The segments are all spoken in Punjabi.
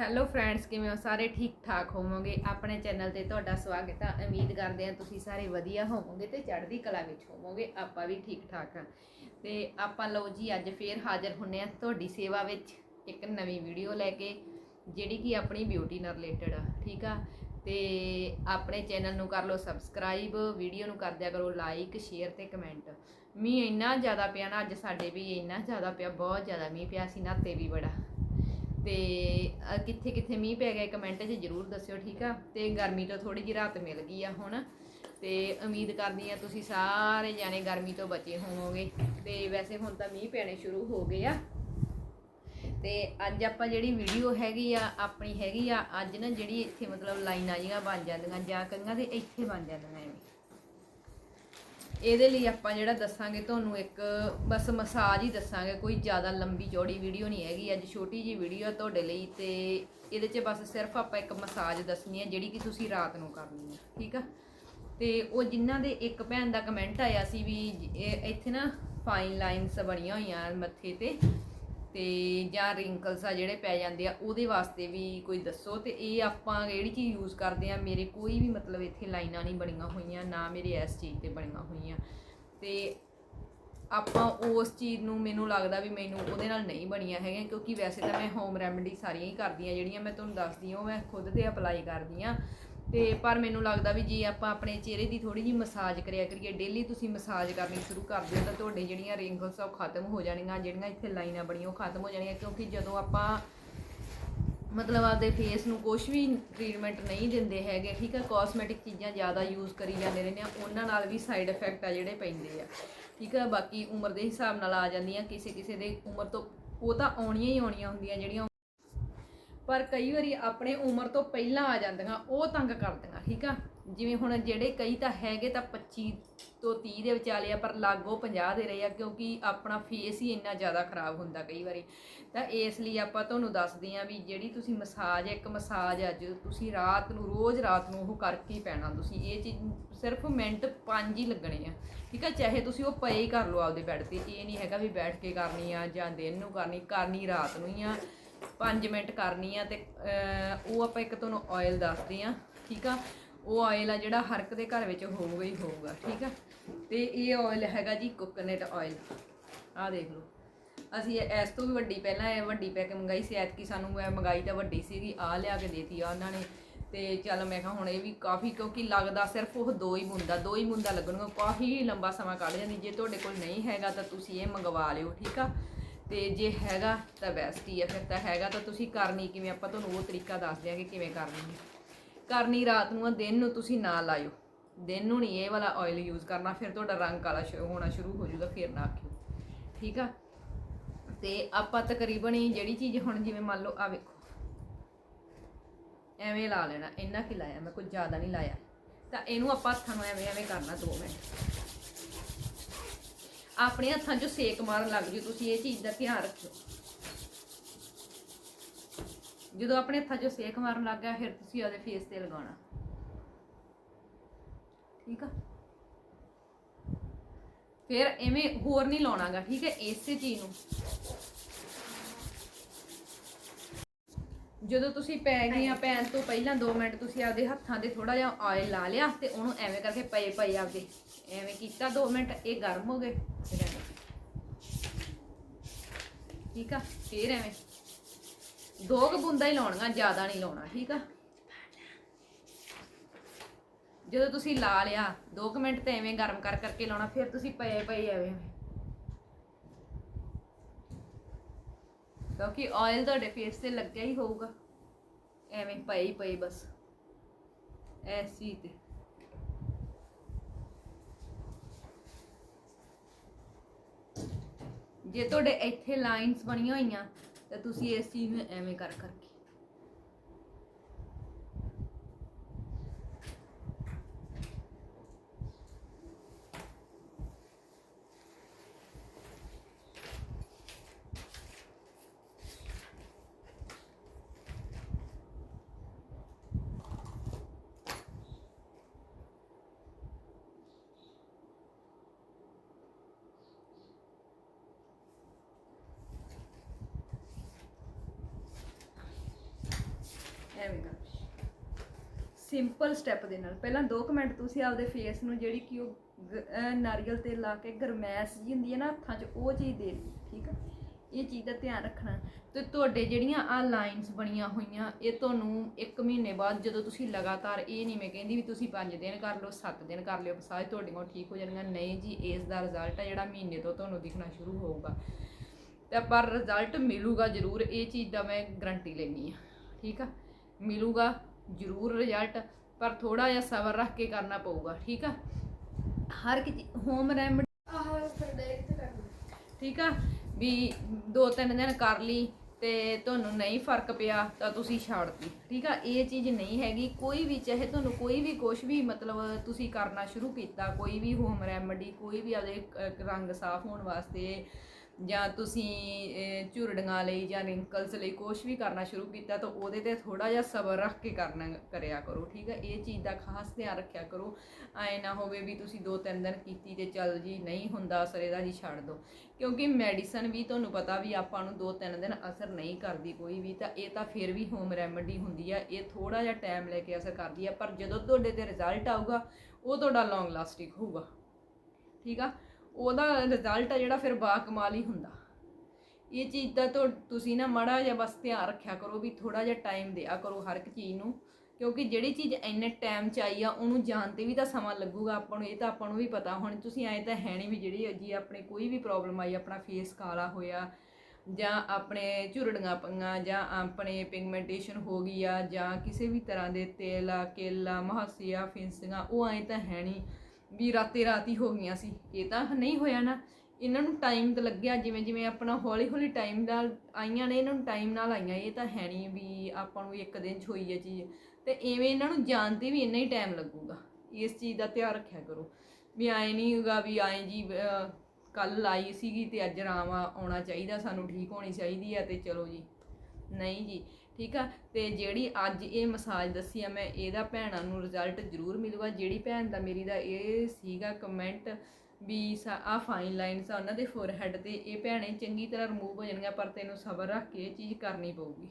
ਹੈਲੋ ਫਰੈਂਡਸ ਕਿਵੇਂ ਹੋ? ਸਾਰੇ ਠੀਕ ਠਾਕ ਹੋਵੋਗੇ? ਆਪਣੇ ਚੈਨਲ ਤੇ ਤੁਹਾਡਾ ਸਵਾਗਤ ਆ। ਉਮੀਦ ਕਰਦੇ ਹਾਂ ਤੁਸੀਂ ਸਾਰੇ ਵਧੀਆ ਹੋਵੋਗੇ ਤੇ ਚੜ੍ਹਦੀ ਕਲਾ ਵਿੱਚ ਹੋਵੋਗੇ। ਆਪਾਂ ਵੀ ਠੀਕ ਠਾਕ ਹਾਂ ਤੇ ਆਪਾਂ ਲਓ ਜੀ, ਅੱਜ ਫੇਰ ਹਾਜ਼ਰ ਹੁੰਨੇ ਆ ਤੁਹਾਡੀ ਸੇਵਾ ਵਿੱਚ ਇੱਕ ਨਵੀਂ ਵੀਡੀਓ ਲੈ ਕੇ, ਜਿਹੜੀ ਕਿ ਆਪਣੀ ਬਿਊਟੀ ਨਾਲ ਰਿਲੇਟਡ ਆ, ਠੀਕ ਆ? ਤੇ ਆਪਣੇ ਚੈਨਲ ਨੂੰ ਕਰ ਲਓ ਸਬਸਕ੍ਰਾਈਬ ਵੀਡੀਓ ਨੂੰ ਕਰ ਦਿਆ ਕਰੋ ਲਾਈਕ ਸ਼ੇਅਰ ਤੇ ਕਮੈਂਟ ਮੀਂਹ ਇੰਨਾ ਜ਼ਿਆਦਾ ਪਿਆ ਨਾ, ਅੱਜ ਸਾਡੇ ਵੀ ਇੰਨਾ ਜ਼ਿਆਦਾ ਪਿਆ, ਬਹੁਤ ਜ਼ਿਆਦਾ ਮੀਂਹ ਪਿਆ ਸੀ ਨਾਤੇ ਵੀ ਬੜਾ। ਤੇ ਕਿੱਥੇ ਕਿੱਥੇ ਮੀਂਹ ਪੈ ਗਿਆ ਕਮੈਂਟ 'ਚ ਜਰੂਰ ਦੱਸਿਓ, ਠੀਕ ਆ? ਤੇ ਗਰਮੀ ਤੋਂ ਥੋੜੀ ਜਿਹੀ ਰਾਹਤ ਮਿਲ ਗਈ ਆ ਹੁਣ। ਤੇ ਉਮੀਦ ਕਰਦੀ ਆ ਤੁਸੀਂ ਸਾਰੇ ਜਾਣੇ ਗਰਮੀ ਤੋਂ ਬਚੇ ਹੋਵੋਗੇ। ਤੇ ਵੈਸੇ ਹੁਣ ਤਾਂ ਮੀਂਹ ਪੈਣੇ ਸ਼ੁਰੂ ਹੋ ਗਏ ਆ। ਤੇ ਅੱਜ ਆਪਾਂ ਜਿਹੜੀ ਵੀਡੀਓ ਹੈਗੀ ਆ, ਆਪਣੀ ਹੈਗੀ ਆ, ਅੱਜ ਨਾ ਜਿਹੜੀ ਇੱਥੇ ਮਤਲਬ ਲਾਈਨਾਂ ਜੀਆਂ ਬਣ ਜਾਂਦੀਆਂ, ਜਾਂ ਕੰਗਾਂ ਦੇ ਇੱਥੇ ਬਣ ਜਾਂਦੀਆਂ ਐਵੇਂ ਇਹਦੇ ਲਈ ਆਪਾਂ ਜਿਹੜਾ ਦੱਸਾਂਗੇ, ਤੁਹਾਨੂੰ ਇੱਕ ਬਸ ਮਸਾਜ ਹੀ ਦੱਸਾਂਗੇ, ਕੋਈ ਜ਼ਿਆਦਾ ਲੰਬੀ ਚੌੜੀ ਵੀਡੀਓ ਨਹੀਂ ਹੈਗੀ, ਅੱਜ ਛੋਟੀ ਜੀ ਵੀਡੀਓ ਆ ਤੁਹਾਡੇ ਲਈ ਤੇ ਇਹਦੇ 'ਚ ਬਸ ਸਿਰਫ ਆਪਾਂ ਇੱਕ ਮਸਾਜ ਦੱਸਣੀ ਹੈ ਜਿਹੜੀ ਕਿ ਤੁਸੀਂ ਰਾਤ ਨੂੰ ਕਰਨੀ ਹੈ ਠੀਕ ਆ? ਤੇ ਉਹ ਜਿਨ੍ਹਾਂ ਦੇ ਇੱਕ ਭੈਣ ਦਾ ਕਮੈਂਟ ਆਇਆ ਸੀ ਵੀ ਜ- ਇਹ ਇੱਥੇ ਨਾ ਫਾਈਨ ਲਾਈਨਸ ਬਣੀਆਂ ਹੋਈਆਂ ਮੱਥੇ ਤੇ ਤੇ ਜਾਂ ਰਿੰਕਲਸ ਆ ਜਿਹੜੇ ਪੈ ਜਾਂਦੇ ਆ, ਉਹਦੇ ਵਾਸਤੇ ਵੀ ਕੋਈ ਦੱਸੋ। ਤੇ ਇਹ ਆਪਾਂ ਜਿਹੜੀ ਚੀਜ਼ ਯੂਜ਼ ਕਰਦੇ ਆ? ਮੇਰੇ ਕੋਈ ਵੀ ਮਤਲਬ ਇੱਥੇ ਲਾਈਨਾਂ ਨਹੀਂ ਬਣੀਆਂ ਹੋਈਆਂ, ਨਾ ਮੇਰੇ ਇਸ ਚੀਜ਼ ਤੇ ਬਣੀਆਂ ਹੋਈਆਂ। ਤੇ ਆਪਾਂ ਉਸ ਚੀਜ਼ ਨੂੰ ਮੈਨੂੰ ਲੱਗਦਾ ਵੀ ਮੈਨੂੰ ਉਹਦੇ ਨਾਲ ਨਹੀਂ ਬਣੀਆਂ ਹੈਗੀਆਂ, ਕਿਉਂਕਿ ਵੈਸੇ ਤਾਂ ਮੈਂ ਹੋਮ ਰੈਮਡੀ ਸਾਰੀਆਂ ਹੀ ਕਰਦੀ ਆ, ਜਿਹੜੀਆਂ ਮੈਂ ਤੁਹਾਨੂੰ ਦੱਸਦੀ ਹਾਂ, ਉਹ ਮੈਂ ਖੁਦ ਤੇ ਅਪਲਾਈ ਕਰਦੀ ਆ। ਤੇ ਪਰ ਮੈਨੂੰ ਲੱਗਦਾ ਵੀ ਜੇ ਆਪਾਂ ਆਪਣੇ ਚਿਹਰੇ ਦੀ ਥੋੜੀ ਜੀ ਮਸਾਜ ਕਰਿਆ ਕਰੀਏ ਡੇਲੀ ਤੁਸੀਂ ਮਸਾਜ ਕਰਨੀ ਸ਼ੁਰੂ ਕਰ ਦਿਓ ਤਾਂ ਤੁਹਾਡੇ ਜਿਹੜੀਆਂ ਰਿੰਗਲਸ ਆ ਉਹ ਖਤਮ ਹੋ ਜਾਣਗੀਆਂ ਜਿਹੜੀਆਂ ਇੱਥੇ ਲਾਈਨਾਂ ਬਣੀਆਂ ਉਹ ਖਤਮ ਹੋ ਜਾਣਗੀਆਂ ਕਿਉਂਕਿ ਜਦੋਂ ਆਪਾਂ ਮਤਲਬ ਆਪਦੇ ਫੇਸ ਨੂੰ ਕੁਝ ਵੀ ਟ੍ਰੀਟਮੈਂਟ ਨਹੀਂ ਦਿੰਦੇ ਹੈਗੇ, ਠੀਕ ਹੈ ਕਾਸਮੈਟਿਕ ਚੀਜ਼ਾਂ ਜ਼ਿਆਦਾ ਯੂਜ਼ ਕਰੀ ਜਾਂਦੇ ਰਹਿੰਦੇ ਆ, ਉਹਨਾਂ ਨਾਲ ਵੀ ਸਾਈਡ ਇਫੈਕਟ ਆ ਜਿਹੜੇ ਪੈਂਦੇ ਆ, ਠੀਕ ਹੈ ਬਾਕੀ ਉਮਰ ਦੇ ਹਿਸਾਬ ਨਾਲ ਆ ਜਾਂਦੀਆਂ ਕਿਸੇ ਕਿਸੇ ਦੇ ਉਮਰ ਤੋਂ ਉਹ ਤਾਂ ਆਉਣੀਆਂ ਹੀ ਆਉਣੀਆਂ ਹੁੰਦੀਆਂ, ਜਿਹੜੀਆਂ ਪਰ ਕਈ ਵਾਰੀ ਆਪਣੇ ਉਮਰ ਤੋਂ ਪਹਿਲਾਂ ਆ ਜਾਂਦੀਆਂ, ਉਹ ਤੰਗ ਕਰਦੀਆਂ, ਠੀਕ ਆ? ਜਿਵੇਂ ਹੁਣ ਜਿਹੜੇ ਕਈ ਤਾਂ ਹੈਗੇ ਤਾਂ 25 ਤੋਂ 30 ਦੇ ਵਿਚਾਲੇ ਆ, ਪਰ ਲਾਗੋ 50 ਦੇ ਰਹੇ ਆ, ਕਿਉਂਕਿ ਆਪਣਾ ਫੇਸ ਹੀ ਇੰਨਾ ਜ਼ਿਆਦਾ ਖਰਾਬ ਹੁੰਦਾ ਕਈ ਵਾਰੀ। ਤਾਂ ਇਸ ਲਈ ਆਪਾਂ ਤੁਹਾਨੂੰ ਦੱਸਦੇ ਆ ਵੀ ਜਿਹੜੀ ਤੁਸੀਂ ਮਸਾਜ, ਇੱਕ ਮਸਾਜ ਅੱਜ ਤੁਸੀਂ ਰਾਤ ਨੂੰ, ਰੋਜ਼ ਰਾਤ ਨੂੰ ਉਹ ਕਰਕੇ ਹੀ ਪੈਣਾ ਤੁਸੀਂ। ਇਹ ਚੀਜ਼ ਸਿਰਫ ਮਿੰਟ 5 ਹੀ ਲੱਗਣੇ ਆ, ਠੀਕ ਆ? ਚਾਹੇ ਤੁਸੀਂ ਉਹ ਪਏ ਹੀ ਕਰ ਲਓ ਆਪਦੇ ਬੈੱਡ ਤੇ, ਇਹ ਨਹੀਂ ਹੈਗਾ ਵੀ ਬੈਠ ਕੇ ਕਰਨੀ ਆ ਜਾਂ ਦਿਨ ਨੂੰ ਕਰਨੀ ਕਰਨੀ ਰਾਤ ਨੂੰ ਹੀ ਆ। 5 ਮਿੰਟ ਕਰਨੀ ਆ ਤੇ ਉਹ ਆਪਾਂ ਇੱਕ ਤੁਹਾਨੂੰ ਆਇਲ ਦੱਸਦੇ ਆ, ਠੀਕ ਆ? ਉਹ ਆਇਲ ਆ ਜਿਹੜਾ ਹਰ ਇੱਕ ਦੇ ਘਰ ਵਿੱਚ ਹੋਊਗਾ ਹੀ ਹੋਊਗਾ, ਠੀਕ ਆ? ਤੇ ਇਹ ਆਇਲ ਹੈਗਾ ਜੀ ਕੋਕੋਨਟ ਆਇਲ ਆਹ ਦੇਖ ਲਓ। ਅਸੀਂ ਇਸ ਤੋਂ ਵੀ ਵੱਡੀ ਪਹਿਲਾਂ ਇਹ ਵੱਡੀ ਪੈਕ ਮੰਗਾਈ ਸੀ, ਐਤਕੀ ਸਾਨੂੰ ਮੈਂ ਮੰਗਾਈ ਤਾਂ ਵੱਡੀ ਸੀਗੀ ਆ ਲਿਆ ਕੇ ਦੇਤੀ ਆ ਉਹਨਾਂ ਨੇ। ਤੇ ਚੱਲ ਮੈਂ ਕਿਹਾ ਹੁਣ ਇਹ ਵੀ ਕਾਫੀ, ਕਿਉਂਕਿ ਲੱਗਦਾ ਸਿਰਫ ਉਹ ਦੋ ਹੀ ਮੁੰਦਾ ਦੋ ਹੀ ਮੁੰਦਾ ਲੱਗਣਗਾ ਕਾਫੀ ਲੰਬਾ ਸਮਾਂ ਕੱਢ ਜਾਂਦੀ। ਜੇ ਤੁਹਾਡੇ ਕੋਲ ਨਹੀਂ ਹੈਗਾ ਤਾਂ ਤੁਸੀਂ ਇਹ ਮੰਗਵਾ ਲਿਓ, ਠੀਕ ਆ? ਤੇ ਜੇ ਹੈਗਾ ਤਾਂ ਬੈਸਟ ਹੀ ਹੈ ਫਿਰ ਤਾਂ ਹੈਗਾ ਤਾਂ ਤੁਸੀਂ ਕਰਨੀ ਕਿਵੇਂ? ਆਪਾਂ ਤੁਹਾਨੂੰ ਉਹ ਤਰੀਕਾ ਦੱਸ ਦਿਆਂਗੇ ਕਿਵੇਂ ਕਰਨੀ ਹੈ। ਕਰਨੀ ਰਾਤ ਨੂੰ ਆ, ਦਿਨ ਨੂੰ ਤੁਸੀਂ ਨਾ ਲਾਇਓ। ਦਿਨ ਨੂੰ ਨਹੀਂ, ਇਹ ਵਾਲਾ ਆਇਲ ਯੂਜ਼ ਕਰਨਾ, ਫਿਰ ਤੁਹਾਡਾ ਰੰਗ ਕਾਲਾ ਸ਼ੁਰੂ ਹੋਣਾ ਸ਼ੁਰੂ ਹੋ ਜਾਊਗਾ, ਫਿਰ ਨਾ ਆਖਿਓ। ਠੀਕ ਆ? ਤੇ ਆਪਾਂ ਤਕਰੀਬਨ ਹੀ ਜਿਹੜੀ ਚੀਜ਼ ਹੁਣ ਜਿਵੇਂ ਮੰਨ ਲਓ, ਆ ਵੇਖੋ। ਐਵੇਂ ਲਾ ਲੈਣਾ, ਇੰਨਾ ਕਿ ਲਾਇਆ, ਮੈਂ ਕੁਝ ਜ਼ਿਆਦਾ ਨਹੀਂ ਲਾਇਆ। ਤਾਂ ਇਹਨੂੰ ਆਪਾਂ ਹੱਥਾਂ ਨੂੰ ਐਵੇਂ ਐਵੇਂ ਕਰਨਾ 2 ਮਿੰਟ। ਆਪਣੇ ਹੱਥਾਂ 'ਚੋਂ ਸੇਕ ਮਾਰਨ ਲੱਗ ਜੂ ਤੁਸੀਂ ਇਹ ਚੀਜ਼ ਦਾ ਧਿਆਨ ਰੱਖਿਓ। ਜਦੋਂ ਆਪਣੇ ਹੱਥਾਂ 'ਚੋਂ ਸੇਕ ਮਾਰਨ ਲੱਗ ਗਿਆ, ਫਿਰ ਤੁਸੀਂ ਉਹਦੇ ਫੇਸ ਤੇ ਲਗਾਉਣਾ। ਠੀਕ ਆ? ਫਿਰ ਐਵੇਂ ਹੋਰ ਨਹੀਂ ਲਾਉਣਾਗਾ, ਠੀਕ ਹੈ? ਇਸੇ ਚੀਜ਼ ਨੂੰ। ਜਦੋਂ ਤੁਸੀਂ ਪੈ ਗਈਆਂ ਪੈਣ ਤੋਂ ਪਹਿਲਾਂ 2 ਮਿੰਟ ਤੁਸੀਂ ਆਪਦੇ ਹੱਥਾਂ ਤੇ ਥੋੜਾ ਜਿਹਾ ਆਇਲ ਲਾ ਲਿਆ ਤੇ ਉਹਨੂੰ ਐਵੇਂ ਕਰਕੇ ਪਏ ਪਏ ਆਪਦੇ ਐਵੇਂ ਕੀਤਾ 2 ਮਿੰਟ ਇਹ ਗਰਮ ਹੋ ਗਏ। ਫਿਰ ਐਵੇਂ। ਠੀਕ ਆ? ਫਿਰ ਐਵੇਂ। ਦੋ ਕੁ ਬੂੰਦਾਂ ਹੀ ਲਾਉਣੀਆਂ ਜ਼ਿਆਦਾ ਨਹੀਂ ਲਾਉਣਾ ਠੀਕ ਆ? ਜਦੋਂ ਤੁਸੀਂ ਲਾ ਲਿਆ 2 ਮਿੰਟ ਤੇ ਐਵੇਂ ਗਰਮ ਕਰ ਕਰਕੇ ਲਾਉਣਾ ਫਿਰ ਤੁਸੀਂ ਪਏ ਪਏ ਐਵੇਂ। ਕਿਉਂਕਿ ਆਇਲ ਤੁਹਾਡੇ ਫੇਸ ਤੇ ਲੱਗਿਆ ਹੀ ਹੋਊਗਾ। ਐਵੇਂ ਪਏ ਹੀ ਪਏ ਬਸ। ਐਸੀ ਤੇ। ਜੇ ਤੁਹਾਡੇ ਇੱਥੇ ਲਾਈਨਸ ਬਣੀਆਂ ਹੋਈਆਂ, ਤਾਂ ਤੁਸੀਂ ਇਸ ਚੀਜ਼ ਨੂੰ ਐਵੇਂ ਕਰ ਕਰਕੇ ਸਿੰਪਲ ਸਟੈਪ ਦੇ ਨਾਲ। ਪਹਿਲਾਂ 2 ਮਿੰਟ ਤੁਸੀਂ ਆਪਦੇ ਫੇਸ ਨੂੰ ਜਿਹੜੀ ਕਿ ਉਹ ਗ- ਨਾਰੀਅਲ ਤੇਲ ਲਾ ਕੇ ਗਰਮੈਸ਼ ਜੀ ਹੁੰਦੀ ਹੈ ਨਾ ਹੱਥਾਂ 'ਚ, ਉਹ ਚੀਜ਼ ਦੇ ਠੀਕ ਆ? ਇਹ ਚੀਜ਼ ਦਾ ਧਿਆਨ ਰੱਖਣਾ। ਤੇ ਤੁਹਾਡੇ ਜਿਹੜੀਆਂ ਆ ਲਾਈਨਸ ਬਣੀਆਂ ਹੋਈਆਂ, ਇਹ ਤੁਹਾਨੂੰ 1 ਮਹੀਨੇ ਬਾਅਦ ਜਦੋਂ ਤੁਸੀਂ ਲਗਾਤਾਰ ਇਹ ਨਹੀਂ ਮੈਂ ਕਹਿੰਦੀ ਵੀ ਤੁਸੀਂ 5 ਦਿਨ ਕਰ ਲਓ 7 ਦਿਨ ਕਰ ਲਿਓ ਮਸਾਜ ਤੁਹਾਡੀਆਂ ਠੀਕ ਹੋ ਜਾਣਗੀਆਂ। ਨਹੀਂ ਜੀ, ਇਸ ਦਾ ਰਿਜ਼ਲਟ ਆ ਜਿਹੜਾ ਮਹੀਨੇ ਤੋਂ ਤੁਹਾਨੂੰ ਦਿਖਣਾ ਸ਼ੁਰੂ ਹੋਊਗਾ। ਤੇ ਪਰ ਰਿਜ਼ਲਟ ਮਿਲੂਗਾ ਜ਼ਰੂਰ, ਇਹ ਚੀਜ਼ ਦਾ ਮੈਂ ਗਰੰਟੀ ਲੈਣੀ ਆ ਠੀਕ ਆ? ਮਿਲੂਗਾ ਜ਼ਰੂਰ ਰਿਜ਼ਲਟ ਪਰ ਥੋੜਾ ਜਿਹਾ ਸਬਰ ਰੱਖ ਕੇ ਕਰਨਾ ਪਊਗਾ ਠੀਕ ਆ? ਹਰ ਇੱਕ ਹੋਮ ਰੈਮਡੀ ਆਹ ਫਿਰ ਡਾਇਰੈਕਟ ਕਰ ਲਓ। ਠੀਕ ਆ? ਵੀ ਦੋ ਤਿੰਨ ਦਿਨ ਕਰ ਲਈ ਤੇ ਤੁਹਾਨੂੰ ਨਹੀਂ ਫ਼ਰਕ ਪਿਆ ਤਾਂ ਤੁਸੀਂ ਛੱਡਤੀ ਠੀਕ ਆ? ਇਹ ਚੀਜ਼ ਨਹੀਂ ਹੈਗੀ। ਕੋਈ ਵੀ ਚਾਹੇ ਤੁਹਾਨੂੰ ਕੋਈ ਵੀ ਕੁਝ ਵੀ ਮਤਲਬ ਤੁਸੀਂ ਕਰਨਾ ਸ਼ੁਰੂ ਕੀਤਾ ਕੋਈ ਵੀ ਹੋਮ ਰੈਮਡੀ ਕੋਈ ਵੀ ਆਪਦੇ ਰੰਗ ਸਾਫ਼ ਹੋਣ ਵਾਸਤੇ ਜਾਂ ਤੁਸੀਂ ਅਹ, ਝੁਰੜੀਆਂ ਲਈ ਜਾਂ ਰਿੰਕਲਸ ਲਈ ਕੁਝ ਵੀ ਕਰਨਾ ਸ਼ੁਰੂ ਕੀਤਾ ਤਾਂ ਉਹਦੇ ਤੇ ਥੋੜਾ ਜਿਹਾ ਸਬਰ ਰੱਖ ਕੇ ਕਰਨਾ ਕਰਿਆ ਕਰੋ ਠੀਕ ਹੈ? ਇਹ ਚੀਜ਼ ਦਾ ਖਾਸ ਧਿਆਨ ਰੱਖਿਆ ਕਰੋ। ਐ ਨਾ ਹੋਵੇ ਵੀ ਤੁਸੀਂ ਦੋ ਤਿੰਨ ਦਿਨ ਕੀਤੀ ਤੇ ਚੱਲ ਜੀ ਨਹੀਂ ਹੁੰਦਾ ਅਸਰ ਇਹਦਾ ਜੀ ਛੱਡ ਦਿਓ ਕਿਉਂਕਿ ਮੈਡੀਸਨ ਵੀ ਤੁਹਾਨੂੰ ਪਤਾ ਵੀ ਆਪਾਂ ਨੂੰ ਦੋ ਤਿੰਨ ਦਿਨ ਅਸਰ ਨਹੀਂ ਕਰਦੀ ਕੋਈ ਵੀ ਤਾਂ ਇਹ ਤਾਂ ਫਿਰ ਵੀ ਹੋਮ ਰੈਮਡੀ ਹੁੰਦੀ ਆ। ਇਹ ਥੋੜਾ ਜਿਹਾ ਟਾਈਮ ਲੈ ਕੇ ਅਸਰ ਕਰਦੀ ਆ ਪਰ ਜਦੋਂ ਤੁਹਾਡੇ ਤੇ ਰਿਜ਼ਲਟ ਆਊਗਾ ਉਹ ਤੁਹਾਡਾ ਲੌਂਗ ਲਾਸਟਿੰਗ ਹੋਊਗਾ। ਠੀਕ ਆ? ਉਹਦਾ ਰਿਜ਼ਲਟ ਆ ਜਿਹੜਾ ਫਿਰ ਬਾ ਕਮਾਲ ਹੀ ਹੁੰਦਾ। ਇਹ ਚੀਜ਼ ਦਾ ਤੁਹਾ- ਤੁਸੀਂ ਨਾ ਮਾੜਾ ਜਿਹਾ ਬਸ ਧਿਆਨ ਰੱਖਿਆ ਕਰੋ ਵੀ ਥੋੜਾ ਜਿਹਾ ਟਾਈਮ ਦਿਆ ਕਰੋ ਹਰ ਇੱਕ ਚੀਜ਼ ਨੂੰ, ਕਿਉਂਕਿ ਜਿਹੜੀ ਚੀਜ਼ ਇੰਨੇ ਟਾਈਮ ਚ ਆਈ ਆ, ਉਹਨੂੰ ਜਾਣ ਤੇ ਵੀ ਤਾਂ ਸਮਾਂ ਲੱਗੂਗਾ ਆਪਾਂ ਨੂੰ, ਇਹ ਤਾਂ ਆਪਾਂ ਨੂੰ ਵੀ ਪਤਾ। ਹੁਣ ਤੁਸੀਂ ਐਂ ਤਾਂ ਹੈ ਨਹੀਂ ਵੀ ਜਿਹੜੀ ਜੀ ਆਪਣੇ ਕੋਈ ਵੀ ਪ੍ਰੋਬਲਮ ਆਈ, ਆਪਣਾ ਫੇਸ ਕਾਲਾ ਹੋਇਆ, ਜਾਂ ਆਪਣੇ ਝੁਰੜੀਆਂ ਪਈਆਂ ਜਾਂ ਆਪਣੇ ਪਿਗਮੈਂਟੇਸ਼ਨ ਹੋ ਗਈ ਆ, ਜਾਂ ਕਿਸੇ ਵੀ ਤਰ੍ਹਾਂ ਦੇ ਤੇਲ ਆ, ਕੇਲਾ, ਮਹਾਸੀਆ, ਫਿੰਸੀਆਂ, ਉਹ ਐਂ ਤਾਂ ਹੈ ਨਹੀਂ ਵੀ ਰਾਤੇ ਰਾਤ ਹੀ ਹੋ ਗਈਆਂ ਸੀ। ਇਹ ਤਾਂ ਨਹੀਂ ਹੋਇਆ ਨਾ। ਇਹਨਾਂ ਨੂੰ ਟਾਈਮ ਤਾਂ ਲੱਗਿਆ, ਜਿਵੇਂ ਜਿਵੇਂ ਆਪਣਾ ਹੌਲੀ ਹੌਲੀ ਟਾਈਮ ਨਾਲ ਆਈਆਂ ਨੇ, ਇਹਨਾਂ ਨੂੰ ਟਾਈਮ ਨਾਲ ਆਈਆਂ। ਇਹ ਤਾਂ ਹੈ ਨਹੀਂ ਵੀ ਆਪਾਂ ਨੂੰ ਇੱਕ ਦਿਨ 'ਚ ਹੋਈ ਹੈ ਚੀਜ਼। ਤੇ ਐਵੇਂ ਇਹਨਾਂ ਨੂੰ ਜਾਣਦੇ ਵੀ ਇੰਨਾ ਹੀ ਟਾਈਮ ਲੱਗੂਗਾ। ਇਸ ਚੀਜ਼ ਦਾ ਧਿਆਨ ਰੱਖਿਆ ਕਰੋ। ਵੀ ਐਂ ਨਹੀਂ ਹੋਗਾ ਵੀ ਐਂ ਜੀ ਕੱਲ ਆਈ ਸੀਗੀ ਤੇ ਅੱਜ ਆਰਾਮ ਆ- ਆਉਣਾ ਚਾਹੀਦਾ, ਸਾਨੂੰ ਠੀਕ ਹੋਣੀ ਚਾਹੀਦੀ ਆ ਤੇ ਚਲੋ ਜੀ। ਨਹੀਂ ਜੀ ਠੀਕ ਆ? ਤੇ ਜਿਹੜੀ ਅੱਜ ਇਹ ਮਸਾਜ ਦੱਸੀ ਆ, ਮੈਂ ਇਹਦਾ ਭੈਣਾਂ ਨੂੰ ਰਿਜ਼ਲਟ ਜ਼ਰੂਰ ਮਿਲੂਗਾ। ਜਿਹੜੀ ਭੈਣ ਦਾ ਮੇਰੀ ਦਾ ਇਹ ਸੀਗਾ ਕਮੈਂਟ ਵੀ ਆ ਫਾਈਨ ਲਾਈਨਸ ਆ ਉਹਨਾਂ ਦੇ ਫੋਰਹੈਡ ਤੇ, ਇਹ ਭੈਣੇ ਚੰਗੀ ਤਰ੍ਹਾਂ ਰਿਮੂਵ ਹੋ ਜਾਣਗੀਆਂ, ਪਰ ਤੈਨੂੰ ਸਬਰ ਰੱਖ ਕੇ ਇਹ ਚੀਜ਼ ਕਰਨੀ ਪਊਗੀ।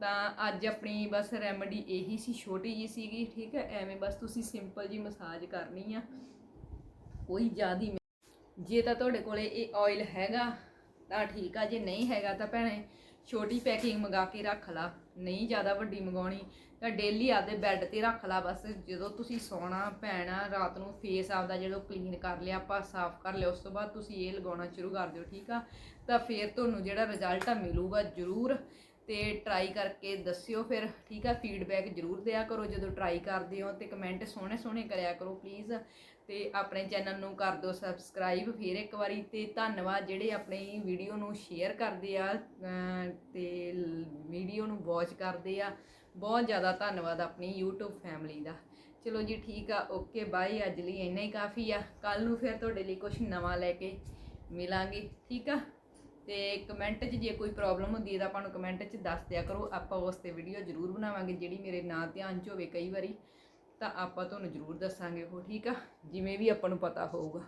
ਤਾਂ ਅੱਜ ਆਪਣੀ ਬਸ ਰੈਮਡੀ ਇਹੀ ਸੀ, ਛੋਟੀ ਜੀ ਸੀਗੀ, ਠੀਕ ਹੈ ਐਵੇਂ ਬਸ ਤੁਸੀਂ ਸਿੰਪਲ ਜੀ ਮਸਾਜ ਕਰਨੀ ਆ। ਕੋਈ ਜ਼ਿਆਦੀ ਜੇ ਤਾਂ ਤੁਹਾਡੇ ਕੋਲੇ ਇਹ ਆਇਲ ਹੈਗਾ, ਤਾਂ ਠੀਕ ਆ, ਜੇ ਨਹੀਂ ਹੈਗਾ ਤਾਂ ਭੈਣੇ ਛੋਟੀ ਪੈਕਿੰਗ ਮੰਗਾ ਕੇ ਰੱਖ ਲਾ, ਨਹੀਂ ਜ਼ਿਆਦਾ ਵੱਡੀ ਮੰਗਾਉਣੀ, ਤਾਂ ਡੇਲੀ ਆਪਦੇ ਬੈੱਡ ਤੇ ਰੱਖ ਲਾ ਬਸ, ਜਦੋਂ ਤੁਸੀਂ ਸੌਣਾ ਪੈਣਾ ਰਾਤ ਨੂੰ ਫੇਸ ਆਪਦਾ ਜਦੋਂ ਕਲੀਨ ਕਰ ਲਿਆ, ਆਪਾਂ ਸਾਫ਼ ਕਰ ਲਿਆ, ਉਸ ਤੋਂ ਬਾਅਦ ਤੁਸੀਂ ਇਹ ਲਗਾਉਣਾ ਸ਼ੁਰੂ ਕਰ ਦਿਓ, ਠੀਕ ਆ? ਤਾਂ ਫਿਰ ਤੁਹਾਨੂੰ ਜਿਹੜਾ ਰਿਜ਼ਲਟ ਆ ਮਿਲੂਗਾ ਜ਼ਰੂਰ, ਤੇ ਟਰਾਈ ਕਰਕੇ ਦੱਸਿਓ ਫਿਰ, ਠੀਕ ਆ? ਫੀਡਬੈਕ ਜ਼ਰੂਰ ਦਿਆ ਕਰੋ, ਜਦੋਂ ਟਰਾਈ ਕਰਦੇ ਹੋ ਤੇ ਕਮੈਂਟ ਸੋਹਣੇ ਸੋਹਣੇ ਕਰਿਆ ਕਰੋ ਪਲੀਜ਼ ਤੇ ਆਪਣੇ ਚੈਨਲ ਨੂੰ ਕਰ ਦਿਓ ਸਬਸਕ੍ਰਾਈਬ ਫਿਰ ਇੱਕ ਵਾਰੀ ਤੇ ਧੰਨਵਾਦ ਜਿਹੜੇ ਆਪਣੀ ਵੀਡੀਓ ਨੂੰ ਸ਼ੇਅਰ ਕਰਦੇ ਆ ਅਮ ਤੇ ਵੀਡੀਓ ਨੂੰ ਵਾਚ ਕਰਦੇ ਆ। ਬਹੁਤ ਜ਼ਿਆਦਾ ਧੰਨਵਾਦ ਆਪਣੀ YouTube ਫੈਮਿਲੀ ਦਾ। ਚਲੋ ਜੀ ਠੀਕ ਆ ਓਕੇ ਬਾਈ ਅੱਜ ਲਈ ਇੰਨਾ ਹੀ ਕਾਫੀ ਆ। ਕੱਲ ਨੂੰ ਫਿਰ ਤੁਹਾਡੇ ਲਈ ਕੁਝ ਨਵਾਂ ਲੈ ਕੇ ਮਿਲਾਂਗੇ, ਠੀਕ ਆ? ਤੇ ਕਮੈਂਟ 'ਚ ਜੇ ਕੋਈ ਪ੍ਰੋਬਲਮ ਹੁੰਦੀ ਹੈ ਤਾਂ ਆਪਾਂ ਨੂੰ ਕਮੈਂਟ 'ਚ ਦੱਸ ਦਿਆ ਕਰੋ। ਆਪਾਂ ਉਸ ਤੇ ਵੀਡੀਓ ਜ਼ਰੂਰ ਬਣਾਵਾਂਗੇ, ਜਿਹੜੀ ਮੇਰੇ ਨਾਂ ਧਿਆਨ 'ਚ ਹੋਵੇ ਕਈ ਵਾਰੀ। ਤਾਂ ਆਪਾਂ ਤੁਹਾਨੂੰ ਜ਼ਰੂਰ ਦੱਸਾਂਗੇ ਉਹ ਠੀਕ ਆ? ਜਿਵੇਂ ਵੀ ਆਪਾਂ ਨੂੰ ਪਤਾ ਹੋਊਗਾ।